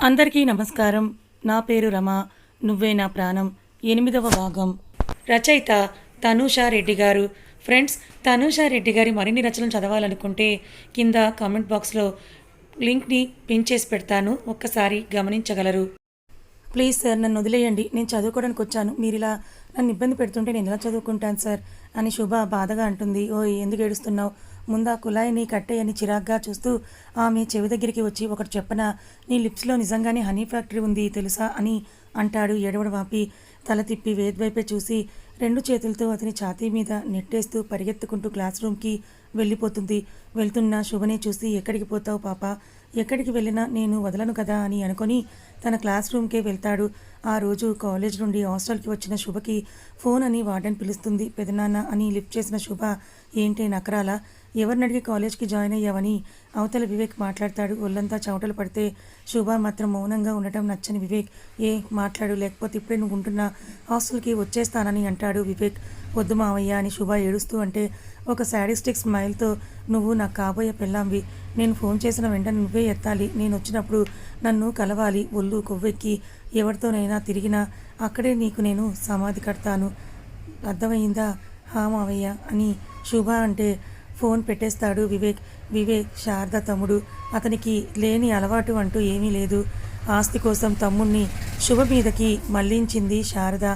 అందరికీ నమస్కారం. నా పేరు రమ. నువ్వే నా ప్రాణం. ఎనిమిదవ భాగం. రచయిత తనూషా రెడ్డి గారు. ఫ్రెండ్స్ తనూషా రెడ్డి గారి మరిన్ని రచనలు చదవాలనుకుంటే కింద కామెంట్ బాక్స్లో లింక్ని పిన్ చేసి పెడతాను. ఒక్కసారి గమనించగలరు. ప్లీజ్ సార్ నన్ను వదిలేయండి. నేను చదువుకోవడానికి వచ్చాను. మీరు ఇలా నన్ను ఇబ్బంది పెడుతుంటే నేను ఎలా చదువుకుంటాను సార్? అని శుభ బాధగా అంటుంది. ఓయ్ ఎందుకు ఏడుస్తున్నావు? ముందా కుళాయిని కట్టేయని చిరాగ్గా చూస్తూ ఆమె చెవి దగ్గరికి వచ్చి ఒకటి చెప్పన నీ లిప్స్లో నిజంగానే హనీ ఫ్యాక్టరీ ఉంది తెలుసా అని అంటాడు ఎడవడ వాపి. తల తిప్పి వేద్వైపే చూసి రెండు చేతులతో అతని ఛాతీ మీద నెట్టేస్తూ పరిగెత్తుకుంటూ క్లాస్ రూమ్కి వెళ్ళిపోతుంది. వెళ్తున్న శుభనే చూసి ఎక్కడికి పోతావు పాప? ఎక్కడికి వెళ్ళినా నేను వదలను కదా అని అనుకొని తన క్లాస్ రూమ్కే వెళ్తాడు. ఆ రోజు కాలేజ్ నుండి హాస్టల్కి వచ్చిన శుభకి ఫోన్ అని వార్డెన్ పిలుస్తుంది. పెదనాన్న అని లిఫ్ట్ చేసిన శుభ ఏంటి నకరాల? ఎవరిని అడిగి కాలేజ్కి జాయిన్ అయ్యావని అవతల వివేక్ మాట్లాడతాడు. ఒళ్ళంతా చెమటలు పడితే శుభ మాత్రం మౌనంగా ఉండటం నచ్చని వివేక్ ఏ మాట్లాడు లేకపోతే ఇప్పుడే నువ్వు ఉంటున్న హాస్టల్కి వచ్చేస్తానని అంటాడు వివేక్. వద్దు మావయ్య అని శుభ ఏడుస్తూ అంటే ఒక శాడిస్టిక్ స్మైల్తో నువ్వు నాకు కాబోయే పెళ్ళాంవి. నేను ఫోన్ చేసిన వెంటనే నువ్వే ఎత్తాలి. నేను వచ్చినప్పుడు నన్ను కలవాలి. ఒళ్ళు కొవ్వెక్కి ఎవరితోనైనా తిరిగినా అక్కడే నీకు నేను సమాధి కడతాను. అర్థమైందా హా మావయ్య అని శుభ అంటే ఫోన్ పెట్టేస్తాడు. వివేక్ వివేక్ శారద తమ్ముడు అతనికి లేని అలవాటు అంటూ ఏమీ లేదు. ఆస్తి కోసం తమ్ముణ్ణి శుభ మీదకి మళ్ళించింది శారద.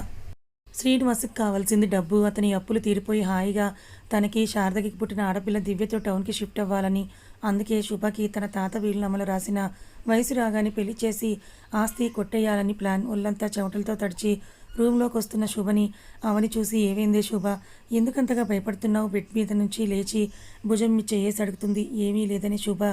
శ్రీనివాస్కి కావాల్సింది డబ్బు. అతని అప్పులు తీరిపోయి హాయిగా తనకి శారదకి పుట్టిన ఆడపిల్ల దివ్యతో టౌన్కి షిఫ్ట్ అవ్వాలని. అందుకే శుభకి తన తాత వీలునామలు రాసిన వయసు రాగానే పెళ్ళి చేసి ఆస్తి కొట్టేయాలని ప్లాన్ ఒళ్ళంతా చెమటలతో తడిచి రూమ్లోకి వస్తున్న శుభని అవని చూసి ఏమైందే శుభ? ఎందుకంతగా భయపడుతున్నావు? బెడ్ మీద నుంచి లేచి భుజం మీ చేయేసి అడుగుతుంది. ఏమీ లేదని శుభ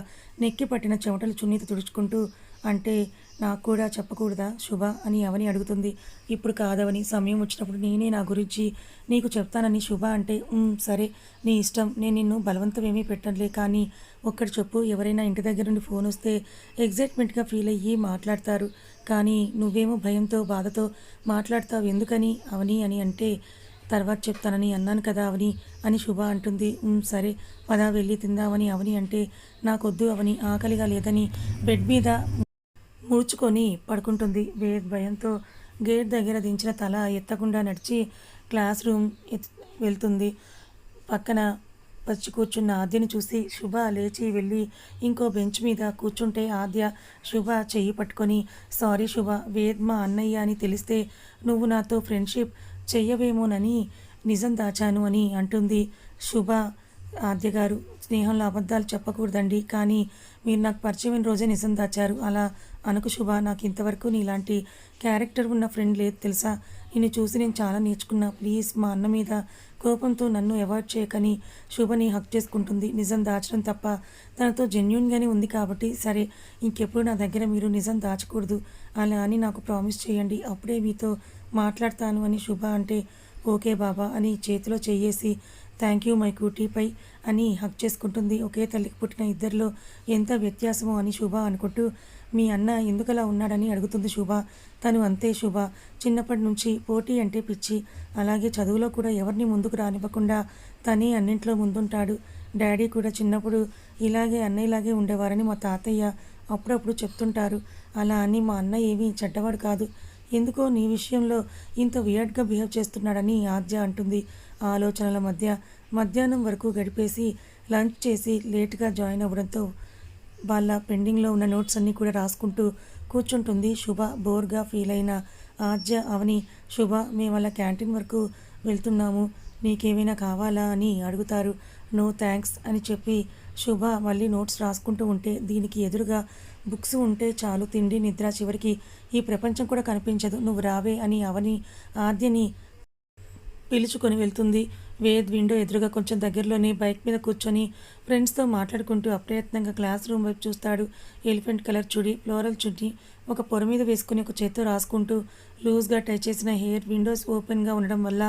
నెక్కి పట్టిన చెమటలు చున్నీతో తుడుచుకుంటూ అంటే నాకు కూడా చెప్పకూడదా శుభ అని అవని అడుగుతుంది. ఇప్పుడు కాదవని సమయం వచ్చినప్పుడు నేనే నా గురించి నీకు చెప్తానని శుభ అంటే సరే నీ ఇష్టం. నేను నిన్ను బలవంతం ఏమీ పెట్టనులే కానీ ఒక్కటి చెప్పు. ఎవరైనా ఇంటి దగ్గర నుండి ఫోన్ వస్తే ఎగ్జైట్మెంట్గా ఫీల్ అయ్యి మాట్లాడతారు. కానీ నువ్వేమో భయంతో బాధతో మాట్లాడతావు ఎందుకని? అవని అని అంటే తర్వాత చెప్తానని అన్నాను కదా అవని అని శుభ అంటుంది. సరే పదా వెళ్ళి తిందామని అవని అంటే నాకొద్దు అవని ఆకలిగా లేదని బెడ్ మీద ముడుచుకొని పడుకుంటుంది. వే భయంతో గేట్ దగ్గర దించిన తల ఎత్తకుండా నడిచి క్లాస్ రూమ్ వెళ్తుంది. పక్కన పచ్చి కూర్చున్న ఆద్యని చూసి శుభ లేచి వెళ్ళి ఇంకో బెంచ్ మీద కూర్చుంటే ఆద్య శుభ చెయ్యి పట్టుకొని సారీ శుభ వేద్ మా అన్నయ్య అని తెలిస్తే నువ్వు నాతో ఫ్రెండ్షిప్ చెయ్యవేమోనని నిజం దాచాను అని అంటుంది శుభ. ఆద్య గారు స్నేహంలో అబద్ధాలు చెప్పకూడదండి కానీ మీరు నాకు పరిచయమైన రోజే నిజం దాచారు. అలా అనుకు శుభ నాకు ఇంతవరకు నీలాంటి క్యారెక్టర్ ఉన్న ఫ్రెండ్ లేదు తెలుసా? నిన్ను చూసి నేను చాలా నేర్చుకున్నా. ప్లీజ్ మా అన్న మీద కోపంతో నన్ను అవాయిడ్ చేయకని శుభని హక్ చేసుకుంటుంది. నిజం దాచడం తప్ప తనతో జెన్యున్గానే ఉంది కాబట్టి సరే ఇంకెప్పుడు నా దగ్గర మీరు నిజం దాచకూడదు. అలా అని నాకు ప్రామిస్ చేయండి. అప్పుడే మీతో మాట్లాడతాను అని శుభ అంటే ఓకే బాబా అని చేతిలో చెయ్యేసి థ్యాంక్ యూ మై కూటీపై అని హక్ చేసుకుంటుంది. ఒకే తల్లికి పుట్టిన ఇద్దరిలో ఎంత వ్యత్యాసమో అని శుభ అనుకుంటూ మీ అన్న ఎందుకలా ఉన్నాడని అడుగుతుంది శుభ. తను అంతే శుభ. చిన్నప్పటి నుంచి పోటీ అంటే పిచ్చి. అలాగే చదువులో కూడా ఎవరిని ముందుకు రానివ్వకుండా తనే అన్నింట్లో ముందుంటాడు. డాడీ కూడా చిన్నప్పుడు ఇలాగే అన్నయ్యలాగే ఉండేవారని మా తాతయ్య అప్పుడప్పుడు చెప్తుంటారు. అలా అని మా అన్న ఏమీ చెడ్డవాడు కాదు. ఎందుకో నీ విషయంలో ఇంత వియర్డ్గా బిహేవ్ చేస్తున్నాడని ఆద్య అంటుంది. ఆలోచనల మధ్య మధ్యాహ్నం వరకు గడిపేసి లంచ్ చేసి లేట్గా జాయిన్ అవ్వడంతో వాళ్ళ పెండింగ్లో ఉన్న నోట్స్ అన్నీ కూడా రాసుకుంటూ కూర్చుంటుంది. శుభ బోర్గా ఫీల్ అయిన ఆద్య అవని శుభ మేము వాళ్ళ క్యాంటీన్ వరకు వెళ్తున్నాము. నీకేమైనా కావాలా? అని అడుగుతారు. నో థ్యాంక్స్ అని చెప్పి శుభ మళ్ళీ నోట్స్ రాసుకుంటూ ఉంటే దీనికి ఎదురుగా బుక్స్ ఉంటే చాలు తిండి నిద్ర చివరికి ఈ ప్రపంచం కూడా కనిపించదు. నువ్వు రావే అని అవని ఆద్యని పిలుచుకొని వెళ్తుంది. వేద్ విండో ఎదురుగా కొంచెం దగ్గరలోనే బైక్ మీద కూర్చొని ఫ్రెండ్స్తో మాట్లాడుకుంటూ అప్రయత్నంగా క్లాస్ రూమ్ వైపు చూస్తాడు. ఎలిఫెంట్ కలర్ చుడి ఫ్లోరల్ చుడి ఒక పొర మీద వేసుకుని ఒక చేత్తో రాసుకుంటూ లూజ్గా టై చేసిన హెయిర్ విండోస్ ఓపెన్గా ఉండడం వల్ల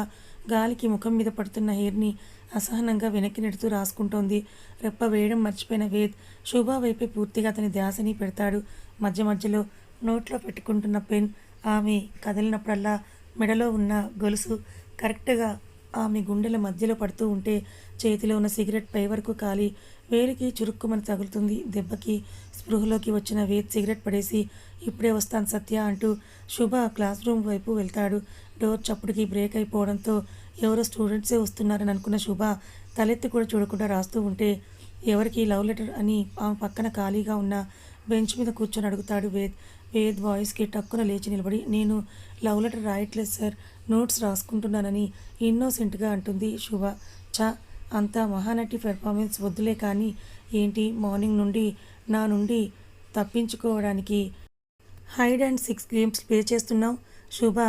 గాలికి ముఖం మీద పడుతున్న హెయిర్ని అసహనంగా వెనక్కి నెడుతూ రాసుకుంటోంది. రెప్ప వేయడం మర్చిపోయిన వేద్ శుభ వైపే పూర్తిగా అతని ధ్యాసని పెడతాడు. మధ్య మధ్యలో నోట్లో పెట్టుకుంటున్న పెన్ ఆమె కదిలినప్పుడల్లా మెడలో ఉన్న గొలుసు కరెక్ట్గా ఆమె గుండెల మధ్యలో పడుతూ ఉంటే చేతిలో ఉన్న సిగరెట్ పై వరకు కాలి వేలికి చురుక్కుమని తగులుతుంది. దెబ్బకి స్పృహలోకి వచ్చిన వేద్ సిగరెట్ పడేసి ఇప్పుడే వస్తాను సత్య అంటూ శుభ క్లాస్ రూమ్ వైపు వెళ్తాడు. డోర్ చప్పుడుకి బ్రేక్ అయిపోవడంతో ఎవరో స్టూడెంట్సే వస్తున్నారని అనుకున్న శుభ తలెత్తి కూడా చూడకుండా రాస్తూ ఉంటే ఎవరికి లవ్ లెటర్ అని ఆమె పక్కన ఖాళీగా ఉన్న బెంచ్ మీద కూర్చొని అడుగుతాడు వేద్. వేద్ వాయిస్కి టక్కున లేచి నిలబడి నేను లవ్ లెటర్ రాయట్లేదు సార్ నోట్స్ రాసుకుంటున్నానని ఇన్నోసెంట్గా అంటుంది శుభ. చ అంతా మహానటి పెర్ఫార్మెన్స్ వద్దులే కానీ ఏంటి మార్నింగ్ నుండి నా నుండి తప్పించుకోవడానికి hide and seek games play చేస్తున్నావు శుభ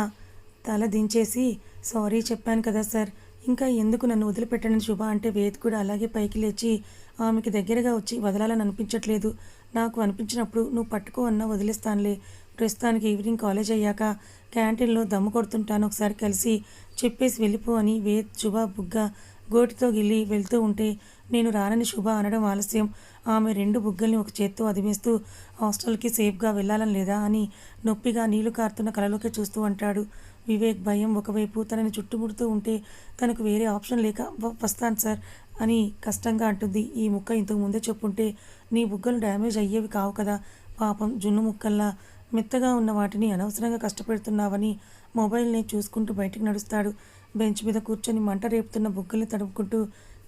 తల దించేసి సారీ చెప్పాను కదా సార్ ఇంకా ఎందుకు నన్ను వదిలిపెట్టండి శుభ అంటే వేద్ కూడా అలాగే పైకి లేచి ఆమెకి దగ్గరగా వచ్చి వదలాలని అనిపించట్లేదు. నాకు అనిపించినప్పుడు నువ్వు పట్టుకో అన్న వదిలేస్తానులే. ప్రస్తుతానికి ఈవినింగ్ కాలేజ్ అయ్యాక క్యాంటీన్లో దమ్ము కొడుతుంటాను. ఒకసారి కలిసి చెప్పేసి వెళ్ళిపో అని వేద్ శుభ బుగ్గ గోటితో గిల్లి వెళ్తూ ఉంటే నేను రానని శుభ అనడం ఆలస్యం. ఆమె రెండు బుగ్గల్ని ఒక చేత్తో అదిమేస్తూ హాస్టల్కి సేఫ్గా వెళ్ళాలని లేదా? అని నొప్పిగా నీళ్ళు కారుతున్న కలలోకి చూస్తూ అంటాడు. వివేక్ భయం ఒకవైపు తనని చుట్టుముడుతూ ఉంటే తనకు వేరే ఆప్షన్ లేక వస్తాను సార్ అని కష్టంగా అంటుంది. ఈ ముక్క ఇంతకు ముందే చెప్పుంటే నీ బుగ్గలు డ్యామేజ్ అయ్యేవి కావు కదా పాపం జున్ను ముక్కల్లా మెత్తగా ఉన్న వాటిని అనవసరంగా కష్టపెడుతున్నావని మొబైల్ని చూసుకుంటూ బయటకు నడుస్తాడు. బెంచ్ మీద కూర్చొని మంట రేపుతున్న బుగ్గల్ని తడుపుకుంటూ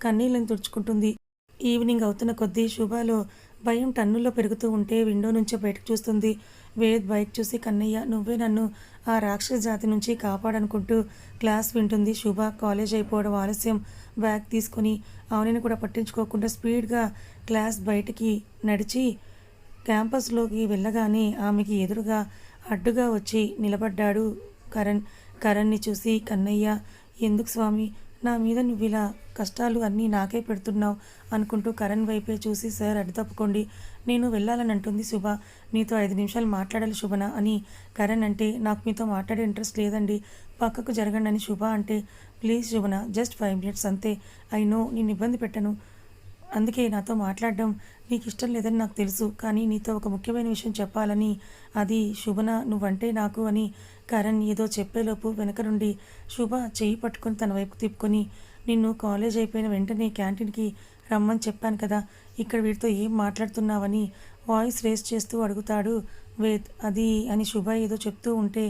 కన్నీళ్ళని తుడుచుకుంటుంది. ఈవినింగ్ అవుతున్న కొద్దీ శుభాలో భయం టన్నుల్లో పెరుగుతూ ఉంటే విండో నుంచే బయటకు చూస్తుంది. వేద్ బైక్ చూసి కన్నయ్య నువ్వే నన్ను ఆ రాక్షస జాతి నుంచి కాపాడనుకుంటూ క్లాస్ వింటుంది. శుభ కాలేజ్ అయిపోవడం ఆలస్యం. బ్యాగ్ తీసుకొని అవనిని కూడా పట్టించుకోకుండా స్పీడ్గా క్లాస్ బయటికి నడిచి క్యాంపస్లోకి వెళ్ళగానే ఆమెకి ఎదురుగా అడ్డుగా వచ్చి నిలబడ్డాడు కరణ్. కరణ్ని చూసి కన్నయ్య ఎందుకు స్వామి? నా మీద నువ్వు ఇలా కష్టాలు అన్నీ నాకే పెడుతున్నావు అనుకుంటూ కరణ్ వైపే చూసి సార్ అడ్డు తప్పుకోండి. నేను వెళ్ళాలని అంటుంది శుభ. నీతో ఐదు నిమిషాలు మాట్లాడాలి శుభన అని కరణ్ అంటే నాకు మీతో మాట్లాడే ఇంట్రెస్ట్ లేదండి. పక్కకు జరగండి అని శుభ అంటే ప్లీజ్ శుభన జస్ట్ ఫైవ్ మినిట్స్ అంతే. ఐ నో నేను ఇబ్బంది పెట్టను. అందుకే నాతో మాట్లాడడం నీకు ఇష్టం లేదని నాకు తెలుసు. కానీ నీతో ఒక ముఖ్యమైన విషయం చెప్పాలని అది శుభన నువ్వంటే నాకు అని కరణ్ ఏదో చెప్పేలోపు వెనక నుండి శుభ చేయి పట్టుకొని తన వైపు తిప్పుకొని నిన్ను కాలేజ్ అయిపోయిన వెంటనే క్యాంటీన్కి రమ్మని చెప్పాను కదా ఇక్కడ వీటితో ఏం మాట్లాడుతున్నావని వాయిస్ రేస్ చేస్తూ అడుగుతాడు వేద్. అది అని శుభ ఏదో చెప్తూ ఉంటే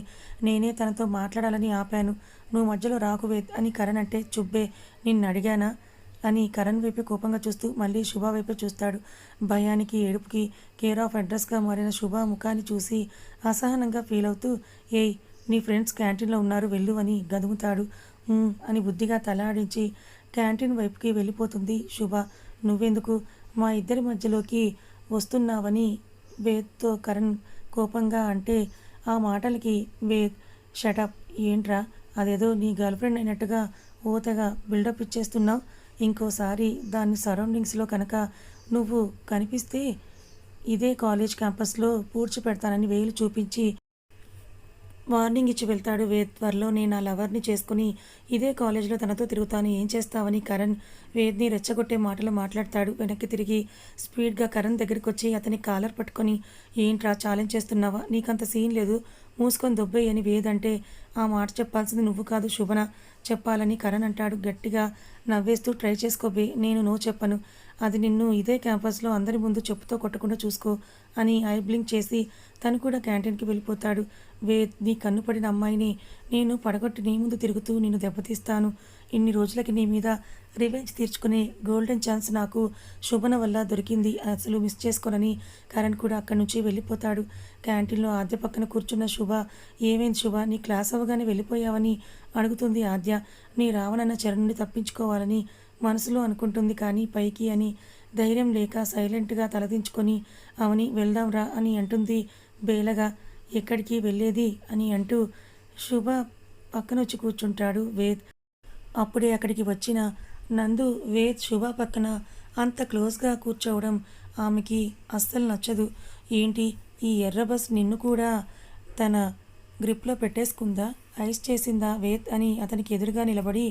నేనే తనతో మాట్లాడాలని ఆపాను. నువ్వు మధ్యలో రాకు వేద్ అని కరణ్ అంటే చుబ్బే నిన్ను అడిగానా అని కరణ్ వైపు కోపంగా చూస్తూ మళ్ళీ శుభ వైపు చూస్తాడు. భయానికి ఏడుపుకి కేర్ ఆఫ్ అడ్రస్గా మారిన శుభ ముఖాన్ని చూసి అసహనంగా ఫీల్ అవుతూ ఏయ్ నీ ఫ్రెండ్స్ క్యాంటీన్లో ఉన్నారు వెళ్ళు అని గదుముతాడు. అని బుద్ధిగా తలాడించి క్యాంటీన్ వైపుకి వెళ్ళిపోతుంది శుభ. నువ్వెందుకు? మా ఇద్దరి మధ్యలోకి వస్తున్నావని వేద్తో కరణ్ కోపంగా అంటే ఆ మాటలకి వేద్ షటప్ ఏంట్రా? అదేదో నీ గర్ల్ ఫ్రెండ్ అయినట్టుగా ఓతగా బిల్డప్ ఇచ్చేస్తున్నావు. ఇంకోసారి దాని సరౌండింగ్స్లో కనుక నువ్వు కనిపిస్తే ఇదే కాలేజ్ క్యాంపస్లో పూడ్చి పెడతానని వేలు చూపించి వార్నింగ్ ఇచ్చి వెళ్తాడు వేద్. త్వరలో నేను నా లవర్ని చేసుకుని ఇదే కాలేజ్లో తనతో తిరుగుతాను. ఏం చేస్తావని కరణ్ వేద్ని రెచ్చగొట్టే మాటలు మాట్లాడతాడు. వెనక్కి తిరిగి స్పీడ్గా కరణ్ దగ్గరికి వచ్చి అతని కాలర్ పట్టుకొని ఏంట్రా ఛాలెంజ్ చేస్తున్నావా? నీకంత సీన్ లేదు. మూసుకొని దొబ్బేయ్ అని వేదంటే ఆ మాట చెప్పాల్సింది నువ్వు కాదు శుభన. చెప్పాలని కరణ్ అంటాడు. గట్టిగా నవ్వేస్తూ ట్రై చేసుకోబే నేను నో చెప్పను. అది నిన్ను ఇదే క్యాంపస్లో అందరి ముందు చెప్పుతో కొట్టకుండా చూసుకో అని ఐ బ్లింక్ చేసి తను కూడా క్యాంటీన్కి వెళ్ళిపోతాడు. వేద్ నీ కన్ను పడిన అమ్మాయిని నేను పడగొట్టి నీ ముందు తిరుగుతూ నిన్ను దెబ్బతీస్తాను. ఇన్ని రోజులకి నీ మీద రివెంజ్ తీర్చుకునే గోల్డెన్ ఛాన్స్ నాకు శుభన వల్ల దొరికింది. అసలు మిస్ చేసుకోనని కరణ్ కూడా అక్కడి నుంచి వెళ్ళిపోతాడు. క్యాంటీన్లో ఆద్య పక్కన కూర్చున్న శుభ ఏమైంది శుభ? నీ క్లాస్ అవ్వగానే వెళ్ళిపోయావని? అడుగుతుంది ఆద్య. నీ రావణన్న చెర నుండి తప్పించుకోవాలని మనసులో అనుకుంటుంది కానీ పైకి అని ధైర్యం లేక సైలెంట్గా తలదించుకొని అవని వెళ్దాంరా అని అంటుంది బేలగా. ఎక్కడికి వెళ్ళేది? అని అంటూ శుభ పక్కన వచ్చి కూర్చుంటాడు వేద్. అప్పుడే అక్కడికి వచ్చిన నందు వేద్ శుభ పక్కన అంత క్లోజ్గా కూర్చోవడం ఆమెకి అస్సలు నచ్చదు. ఏంటి? ఈ ఎర్ర బస్ నిన్ను కూడా తన గ్రిప్లో పెట్టేసుకుందా? ఐస్ చేసిందా వేద్ అని అతనికి ఎదురుగా నిలబడి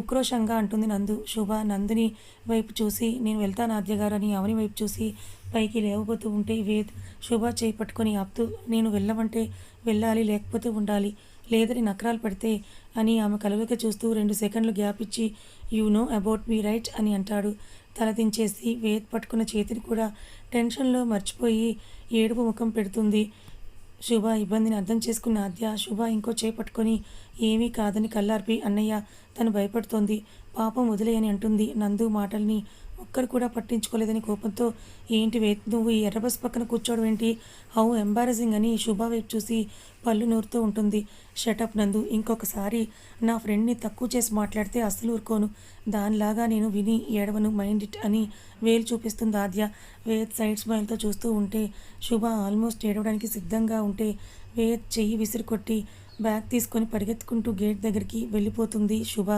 ఉక్రోషంగా అంటుంది నందు. శుభ నందుని వైపు చూసి నేను వెళ్తాను ఆద్యగారని అవని వైపు చూసి పైకి లేవబోతూ ఉంటే వేద్ శుభ చేయి పట్టుకొని ఆపుతూ నేను వెళ్ళమంటే వెళ్ళాలి లేకపోతే ఉండాలి. లేదని నకరాలు పెడితే అని ఆమె కలవక చూస్తూ రెండు సెకండ్లు గ్యాప్ ఇచ్చి you know about me right అని అంటాడు. తలదించేసి వేత్ పట్టుకున్న చేతిని కూడా టెన్షన్లో మర్చిపోయి ఏడుపు ముఖం పెడుతుంది. శుభ ఇబ్బందిని అర్థం చేసుకున్న ఆద్య శుభ ఇంకో చేపట్టుకొని ఏమీ కాదని కల్లార్పి అన్నయ్య తను భయపడుతోంది. పాపం వదిలేయని అంటుంది నందు మాటల్ని ఒక్కరు కూడా పట్టించుకోలేదని కోపంతో ఏంటి వే నువ్వు ఈ ఎర్రబస్ పక్కన కూర్చోవడం ఏంటి? హౌ ఎంబారసింగ్ అని శుభ వైపు చూసి పళ్ళు నూరుతూ ఉంటుంది. షటప్ నందు ఇంకొకసారి నా ఫ్రెండ్ని తక్కువ చేసి మాట్లాడితే అస్సలు ఊరుకోను. దానిలాగా నేను విని ఏడవను మైండ్ ఇట్ అని వేలు చూపిస్తుంది ఆద్య. వేద్ సైడ్ స్మైల్తో చూస్తూ ఉంటే శుభ ఆల్మోస్ట్ ఏడవడానికి సిద్ధంగా ఉంటే వేద్ చెయ్యి విసిరి కొట్టి బ్యాగ్ తీసుకొని పరిగెత్తుకుంటూ గేట్ దగ్గరికి వెళ్ళిపోతుంది శుభ.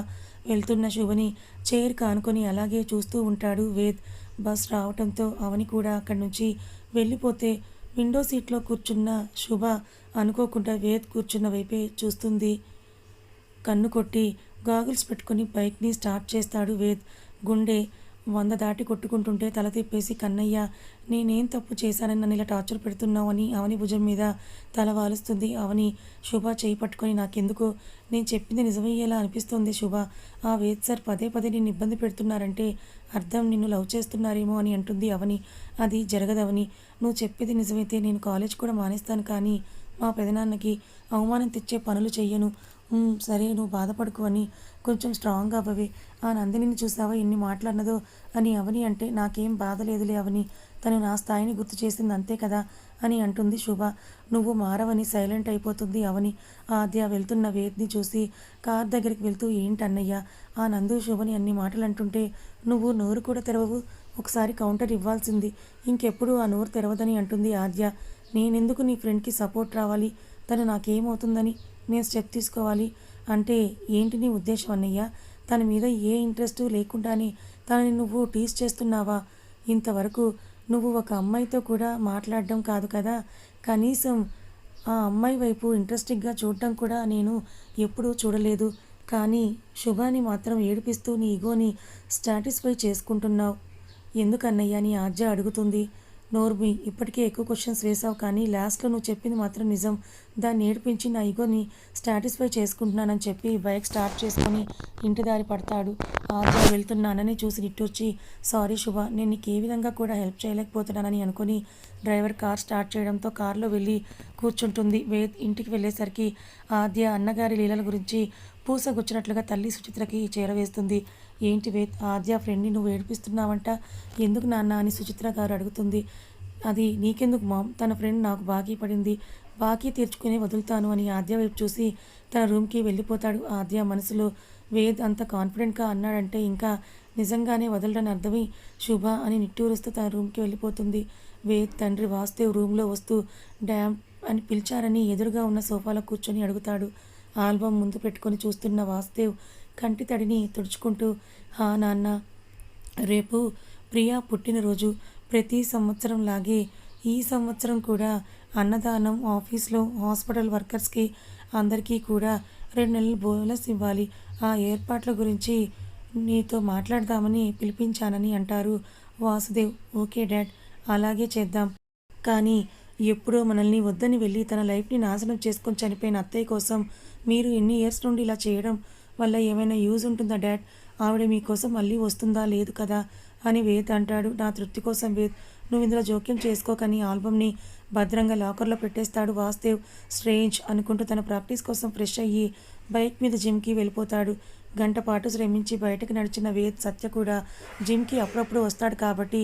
వెళ్తున్న శుభని చైర్ కానుకొని అలాగే చూస్తూ ఉంటాడు వేద్. బస్ రావటంతో అవని కూడా అక్కడి నుంచి వెళ్ళిపోతే విండో సీట్లో కూర్చున్న శుభ అనుకోకుండా వేద్ కూర్చున్న వైపే చూస్తుంది. కన్ను కొట్టి గాగుల్స్ పెట్టుకుని బైక్ని స్టార్ట్ చేస్తాడు వేద్. గుండె వంద దాటి కొట్టుకుంటుంటే తల తిప్పేసి కన్నయ్య నేనేం తప్పు చేశానని నన్ను ఇలా టార్చర్ పెడుతున్నావు అని అవని భుజం మీద తల వాలుస్తుంది. అవని శుభ చేయి పట్టుకొని నాకెందుకు? నేను చెప్పింది నిజమయ్యేలా అనిపిస్తుంది శుభ. ఆ వేద్ సార్ పదే పదే నిన్ను ఇబ్బంది పెడుతున్నారంటే అర్థం నిన్ను లవ్ చేస్తున్నారేమో అని అంటుంది అవని. అది జరగదవని నువ్వు చెప్పేది నిజమైతే నేను కాలేజ్ కూడా మానేస్తాను కానీ మా పెదనాన్నకి అవమానం తెచ్చే పనులు చెయ్యను. సరే నువ్వు బాధపడుకు అని కొంచెం స్ట్రాంగ్ అవ్వవే. ఆ నందినిని చూసావా? ఎన్ని మాట్లాడినదో అని అవని అంటే నాకేం బాధ లేదులే అవని. తను నా స్థాయిని గుర్తు చేసింది అంతే కదా అని అంటుంది శుభ. నువ్వు మారవని సైలెంట్ అయిపోతుంది అవని. ఆద్య వెళ్తున్న వేద్ని చూసి కార్ దగ్గరికి వెళ్తూ ఏంటన్నయ్య? ఆ నందు శుభని అన్ని మాటలు అంటుంటే నువ్వు నోరు కూడా తెరవవు. ఒకసారి కౌంటర్ ఇవ్వాల్సింది. ఇంకెప్పుడు ఆ నోరు తెరవదని అంటుంది ఆద్య. నేనెందుకు నీ ఫ్రెండ్కి సపోర్ట్ రావాలి? తను నాకేమవుతుందని? నేను స్టెప్ తీసుకోవాలి అంటే ఏంటి నీ ఉద్దేశం అన్నయ్య? తన మీద ఏ ఇంట్రెస్ట్ లేకుండానే తనని నువ్వు టీస్ చేస్తున్నావా? ఇంతవరకు నువ్వు ఒక అమ్మాయితో కూడా మాట్లాడడం కాదు కదా? కనీసం ఆ అమ్మాయి వైపు ఇంట్రెస్టింగ్గా చూడటం కూడా నేను ఎప్పుడూ చూడలేదు. కానీ శుభాని మాత్రం ఏడిపిస్తూ నీ ఈగోని సాటిస్ఫై చేసుకుంటున్నావు. ఎందుకన్నయ్య నీ ఆజ్ఞ అడుగుతుంది? నోర్మి ఇప్పటికే ఎక్కువ క్వశ్చన్స్ వేసావు కానీ లాస్ట్లో నువ్వు చెప్పింది మాత్రం నిజం. దాన్ని ఏడిపించి నా ఈగోని సాటిస్ఫై చేసుకుంటున్నానని చెప్పి బైక్ స్టార్ట్ చేసుకొని ఇంటి దారి పడతాడు. ఆజ్ఞ వెళ్తున్నానని చూసి నిట్టూర్చి సారీ శుభ నేను నీకు ఏ విధంగా కూడా హెల్ప్ చేయలేకపోతున్నానని అనుకుని డ్రైవర్ కార్ స్టార్ట్ చేయడంతో కారులో వెళ్ళి కూర్చుంటుంది. వే ఇంటికి వెళ్ళేసరికి ఆద్య అన్నగారి లీలల గురించి పూసగుచ్చినట్లుగా తల్లి సుచిత్రకి చేరవేస్తుంది. ఏంటి వేద్ ఆద్య ఫ్రెండ్ని నువ్వు ఏడిపిస్తున్నావంట? ఎందుకు నాన్న అని సుచిత్ర గారు అడుగుతుంది. అది నీకెందుకు మామ్? తన ఫ్రెండ్ నాకు బాకీ పడింది. బాకీ తీర్చుకుని వదులుతాను అని ఆద్య వైపు చూసి తన రూమ్కి వెళ్ళిపోతాడు ఆద్య మనసులో. వేద్ అంత కాన్ఫిడెంట్గా అన్నాడంటే ఇంకా నిజంగానే వదలడని అర్థమై శుభ అని నిట్టూరుస్తూ తన రూమ్కి వెళ్ళిపోతుంది. వేద్ తండ్రి వాస్తేవ్ రూమ్లో వస్తూ డ్యామ్ అని పిలిచారని ఎదురుగా ఉన్న సోఫాలో కూర్చొని అడుగుతాడు. ఆల్బమ్ ముందు పెట్టుకొని చూస్తున్న వాస్తేవ్ కంటి తడిని తుడుచుకుంటూ హా నాన్న రేపు ప్రియా పుట్టినరోజు. ప్రతి సంవత్సరం లాగే ఈ సంవత్సరం కూడా అన్నదానం ఆఫీస్లో హాస్పిటల్ వర్కర్స్కి అందరికీ కూడా రెండు నెలలు బోనస్ ఇవ్వాలి. ఆ ఏర్పాట్ల గురించి నీతో మాట్లాడదామని పిలిపించానని అంటారు వాసుదేవ్. ఓకే డాడ్ అలాగే చేద్దాం. కానీ ఎప్పుడో మనల్ని వద్దని వెళ్ళి తన లైఫ్ని నాశనం చేసుకొని చనిపోయిన అత్తయ్య కోసం మీరు ఎన్ని ఇయర్స్ నుండి ఇలా చేయడం వల్ల ఏమైనా యూజ్ ఉంటుందా డాడ్? ఆవిడ మీకోసం మళ్ళీ వస్తుందా? లేదు కదా అని వేద్ అంటాడు. నా తృప్తి కోసం వేద్ నువ్వు ఇందులో జోక్యం చేసుకోకని ఆల్బమ్ని భద్రంగా లాకర్లో పెట్టేస్తాడు వాస్తేవ్ స్ట్రేంజ్ అనుకుంటూ తన ప్రాక్టీస్ కోసం ఫ్రెష్ అయ్యి బైక్ మీద జిమ్కి వెళ్ళిపోతాడు. గంట పాటు శ్రమించి బయటకు నడిచిన వేద్ సత్య కూడా జిమ్కి అప్పుడప్పుడు వస్తాడు కాబట్టి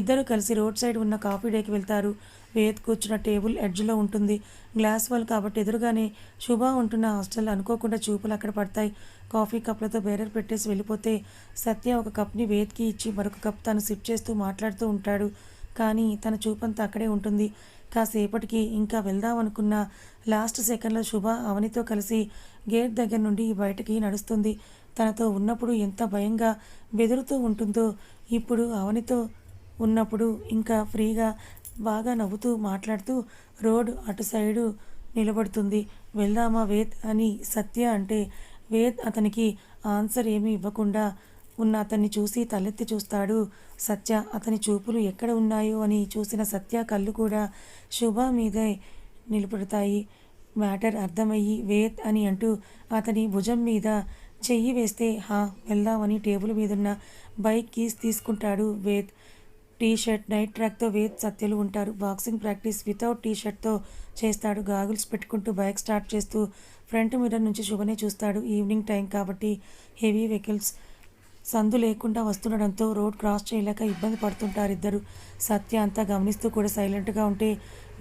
ఇద్దరు కలిసి రోడ్ సైడ్ ఉన్న కాఫీ డేకి వెళ్తారు. వేద్ కూర్చున్న టేబుల్ ఎడ్జ్లో ఉంటుంది. గ్లాస్ వాల్ కాబట్టి ఎదురుగానే శుభ ఉంటున్న హాస్టల్ అనుకోకుండా చూపులు అక్కడ పడతాయి. కాఫీ కప్లతో బేరర్ పెట్టేసి వెళ్ళిపోతే సత్య ఒక కప్ని వేద్కి ఇచ్చి మరొక కప్ తను సిప్ చేస్తూ మాట్లాడుతూ ఉంటాడు. కానీ తన చూపంతా అక్కడే ఉంటుంది. కాసేపటికి ఇంకా వెళ్దామనుకున్న లాస్ట్ సెకండ్లో శుభ అవనితో కలిసి గేట్ దగ్గర నుండి బయటకి నడుస్తుంది. తనతో ఉన్నప్పుడు ఎంత భయంగా బెదురుతూ ఉంటుందో ఇప్పుడు అవనితో ఉన్నప్పుడు ఇంకా ఫ్రీగా బాగా నవ్వుతూ మాట్లాడుతూ రోడ్ అటు సైడు నిలబడుతుంది. వెళ్దామా వేద్ అని సత్య అంటే వేద్ అతనికి ఆన్సర్ ఏమీ ఇవ్వకుండా ఉన్న అతన్ని చూసి తలెత్తి చూస్తాడు. సత్య అతని చూపులు ఎక్కడ ఉన్నాయో అని చూసిన సత్య కళ్ళు కూడా శుభ మీదే నిలబడతాయి. మ్యాటర్ అర్థమయ్యి వేద్ అని అంటూ అతని భుజం మీద చెయ్యి వేస్తే హా వెళ్దామని టేబుల్ మీదున్న బైక్ కీస్ తీసుకుంటాడు వేద్ టీ షర్ట్ నైట్ ట్రాక్తో వేద్ సత్యలు ఉంటారు. బాక్సింగ్ ప్రాక్టీస్ వితౌట్ టీ షర్ట్తో చేస్తాడు. గాగుల్స్ పెట్టుకుంటూ బైక్ స్టార్ట్ చేస్తూ ఫ్రంట్ మిర్రర్ నుంచి శుభనే చూస్తాడు. ఈవినింగ్ టైం కాబట్టి హెవీ వెహికల్స్ సందు లేకుండా వస్తుండడంతో రోడ్ క్రాస్ చేయలేక ఇబ్బంది పడుతుంటారు ఇద్దరు. సత్య అంతా గమనిస్తూ కూడా సైలెంట్గా ఉంటే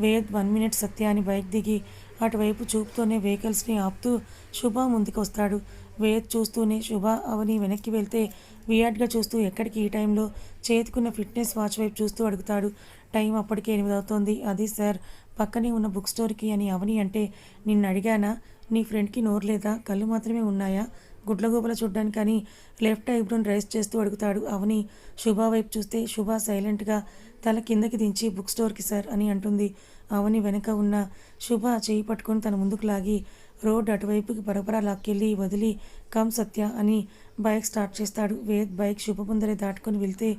వేద్ వన్ మినిట్ సత్య అని బైక్ దిగి అటువైపు చూపుతూనే వెహికల్స్ని ఆపుతూ శుభ ముందుకు వస్తాడు. వేద్ చూస్తూనే శుభ అవని వెనక్కి వెళ్తే వియాడ్గా చూస్తూ ఎక్కడికి ఈ టైంలో? చేతికున్న ఫిట్నెస్ వాచ్ వైపు చూస్తూ అడుగుతాడు. టైం అప్పటికే ఎనిమిది అవుతోంది. అది సార్ పక్కనే ఉన్న బుక్ స్టోర్కి అని అవని అంటే నిన్ను అడిగానా? నీ ఫ్రెండ్కి నోరు లేదా? కళ్ళు మాత్రమే ఉన్నాయా? గుడ్లగూపల చూడ్డానికి కానీ లెఫ్ట్ ఐబ్రోన్ రైస్ చేస్తూ అడుగుతాడు అవని. శుభ వైపు చూస్తే శుభ సైలెంట్గా తల కిందకి దించి బుక్ స్టోర్కి సార్ అని అంటుంది. అవని వెనక ఉన్న శుభ చేయి పట్టుకొని తన ముందుకు లాగి రోడ్ అటువైపుకి పరపరా లాక్కెళ్ళి వదిలి కమ్ సత్య అని బైక్ స్టార్ట్ చేస్తాడు. వేద్ బైక్ శుభ ముందరే దాటుకొని వెళ్తే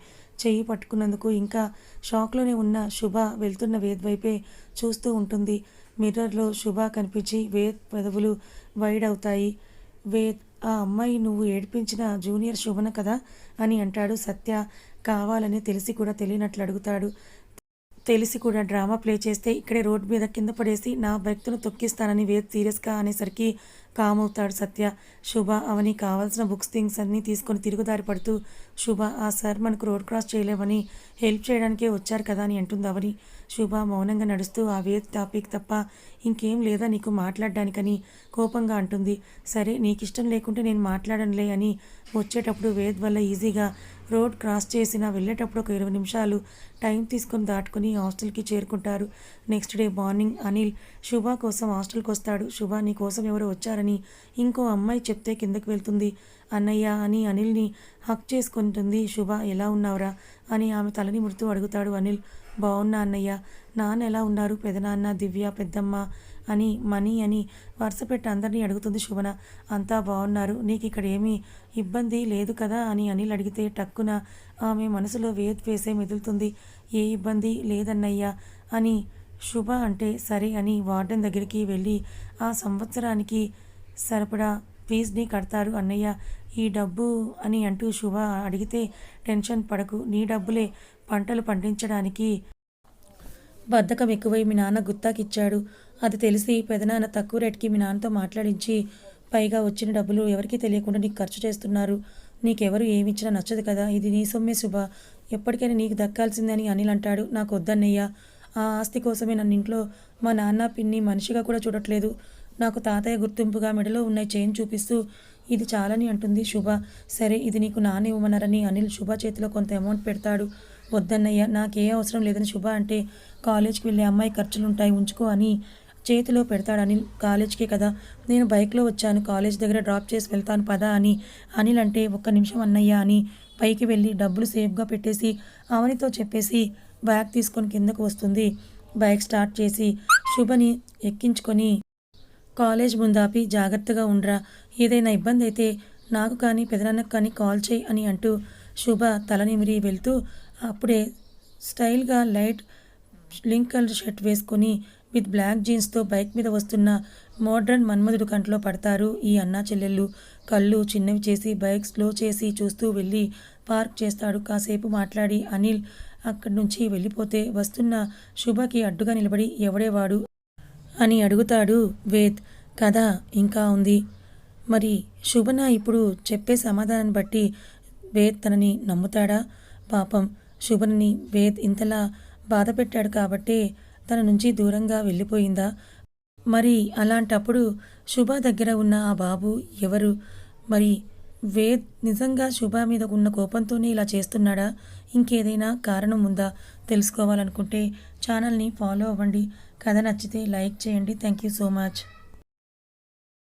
చెయ్యి పట్టుకున్నందుకు ఇంకా షాక్లోనే ఉన్న శుభ వెళ్తున్న వేద్ వైపే చూస్తూ ఉంటుంది. మిర్రర్లో శుభ కనిపించి వేద్ పెదవులు వైడ్ అవుతాయి. వేద్ ఆ అమ్మాయి నువ్వు ఏడిపించిన జూనియర్ శుభన కదా? అని అంటాడు సత్య. కావాలని తెలిసి కూడా తెలియనట్లు అడుగుతాడు. తెలిసి కూడా డ్రామా ప్లే చేస్తే ఇక్కడే రోడ్డు మీద కింద పడేసి నా వ్యక్తును తొక్కిస్తానని వేద్ సీరియస్గా అనేసరికి కామ్ అవుతాడు సత్య. శుభ అవని కావాల్సిన బుక్స్ థింగ్స్ అన్నీ తీసుకొని తిరుగుదారి పడుతూ శుభ ఆ సార్ మనకు రోడ్ క్రాస్ చేయలేమని హెల్ప్ చేయడానికే వచ్చారు కదా అని అంటుంది అవని. శుభ మౌనంగా నడుస్తూ ఆ వేద్ టాపిక్ తప్ప ఇంకేం లేదా నీకు మాట్లాడడానికని కోపంగా అంటుంది. సరే నీకు ఇష్టం లేకుంటే నేను మాట్లాడనులే అని వచ్చేటప్పుడు వేద్ వల్ల ఈజీగా రోడ్ క్రాస్ చేసిన వెళ్ళేటప్పుడు ఒక ఇరవై నిమిషాలు టైం తీసుకొని దాటుకొని హాస్టల్కి చేరుకుంటారు. నెక్స్ట్ డే మార్నింగ్ అనిల్ శుభ కోసం హాస్టల్కి వస్తాడు. శుభ నీ కోసం ఎవరో వచ్చారని ఇంకో అమ్మాయి చెప్తే కిందకు వెళ్తుంది. అన్నయ్య అని అనిల్ని హక్ చేసుకుంటుంది. శుభ ఎలా ఉన్నావురా? అని ఆమె తలని ముడుతూ అడుగుతాడు అనిల్. బాగున్నా అన్నయ్య. నాన్న ఎలా ఉన్నారు? పెదనాన్న దివ్య పెద్దమ్మ అని మనీ అని వరుస పెట్టి అందరినీ అడుగుతుంది శుభన. అంతా బాగున్నారు నీకు ఇక్కడ ఏమీ ఇబ్బంది లేదు కదా అని అనిల్ అడిగితే టక్కున ఆమె మనసులో వేద్ వేసే మెదులుతుంది. ఏ ఇబ్బంది లేదన్నయ్యా అని శుభ అంటే సరే అని వార్డెన్ దగ్గరికి వెళ్ళి ఆ సంవత్సరానికి సరిపడా ఫీజుని కడతారు అన్నయ్య. ఈ డబ్బు అని అంటూ శుభ అడిగితే టెన్షన్ పడకు. నీ డబ్బులే పంటలు పండించడానికి బద్ధకం ఎక్కువై మీ నాన్న గుత్తాకిచ్చాడు. అది తెలిసి పెదనాన్న తక్కువ రేట్కి మీ నాన్నతో మాట్లాడించి పైగా వచ్చిన డబ్బులు ఎవరికీ తెలియకుండా నీకు ఖర్చు చేస్తున్నారు. నీకెవరు ఏమిచ్చినా నచ్చదు కదా. ఇది నీ సొమ్మే శుభ. ఎప్పటికైనా నీకు దక్కాల్సిందని అనిల్ అంటాడు. నాకు వద్దన్నయ్యా. ఆ ఆస్తి కోసమే నన్ను ఇంట్లో మా నాన్న పిన్ని మనిషిగా కూడా చూడట్లేదు. నాకు తాతయ్య గుర్తింపుగా మెడలో ఉన్న చైన్ చూపిస్తూ ఇది చాలని అంటుంది శుభ. సరే ఇది నీకు నాన్న ఇవ్వమన్నారని అనిల్ శుభ చేతిలో కొంత అమౌంట్ పెడతాడు. వద్దన్నయ్య నాకే అవసరం లేదని శుభ అంటే కాలేజ్కి వెళ్ళే అమ్మాయి ఖర్చులుంటాయి ఉంచుకో అని చేతిలో పెడతాడు అనిల్ కాలేజ్కే కదా. నేను బైక్లో వచ్చాను. కాలేజ్ దగ్గర డ్రాప్ చేసి వెళ్తాను పదా అని. అనిల్ అంటే ఒక్క నిమిషం అన్నయ్య అని పైకి వెళ్ళి డబ్బులు సేఫ్గా పెట్టేసి అవనితో చెప్పేసి బ్యాగ్ తీసుకొని కిందకు వస్తుంది. బైక్ స్టార్ట్ చేసి శుభని ఎక్కించుకొని కాలేజ్ ముందాపి జాగ్రత్తగా ఉండరా. ఏదైనా ఇబ్బంది అయితే నాకు కానీ పెదనాన్నకు కానీ కాల్ చేయి అని అంటూ శుభ తలనిమిరి వెళ్తూ అప్పుడే స్టైల్గా లైట్ లింక్ కలర్ షర్ట్ వేసుకొని విత్ బ్లాక్ జీన్స్తో బైక్ మీద వస్తున్న మోడ్రన్ మన్మధుడు కంట్లో పడతారు ఈ అన్నా చెల్లెళ్ళు. కళ్ళు చిన్నవి చేసి బైక్ స్లో చేసి చూస్తూ వెళ్ళి పార్క్ చేస్తాడు. కాసేపు మాట్లాడి అనిల్ అక్కడి నుంచి వెళ్ళిపోతే వస్తున్న శుభకి అడ్డుగా నిలబడి ఎవడేవాడు అని అడుగుతాడు వేద్ కథ ఇంకా ఉంది. మరి శుభన ఇప్పుడు చెప్పే సమాధానాన్ని బట్టి వేద్ తనని నమ్ముతాడా? పాపం శుభనని వేద్ ఇంతలా బాధ పెట్టాడు కాబట్టే తన నుంచి దూరంగా వెళ్ళిపోయిందా? మరి అలాంటప్పుడు శుభ దగ్గర ఉన్న ఆ బాబు ఎవరు? మరి వేద్ నిజంగా శుభ మీద ఉన్న కోపంతోనే ఇలా చేస్తున్నాడా? ఇంకేదైనా కారణం ఉందా? తెలుసుకోవాలనుకుంటే ఛానల్ని ఫాలో అవ్వండి. కథ నచ్చితే లైక్ చేయండి. Thank you so much.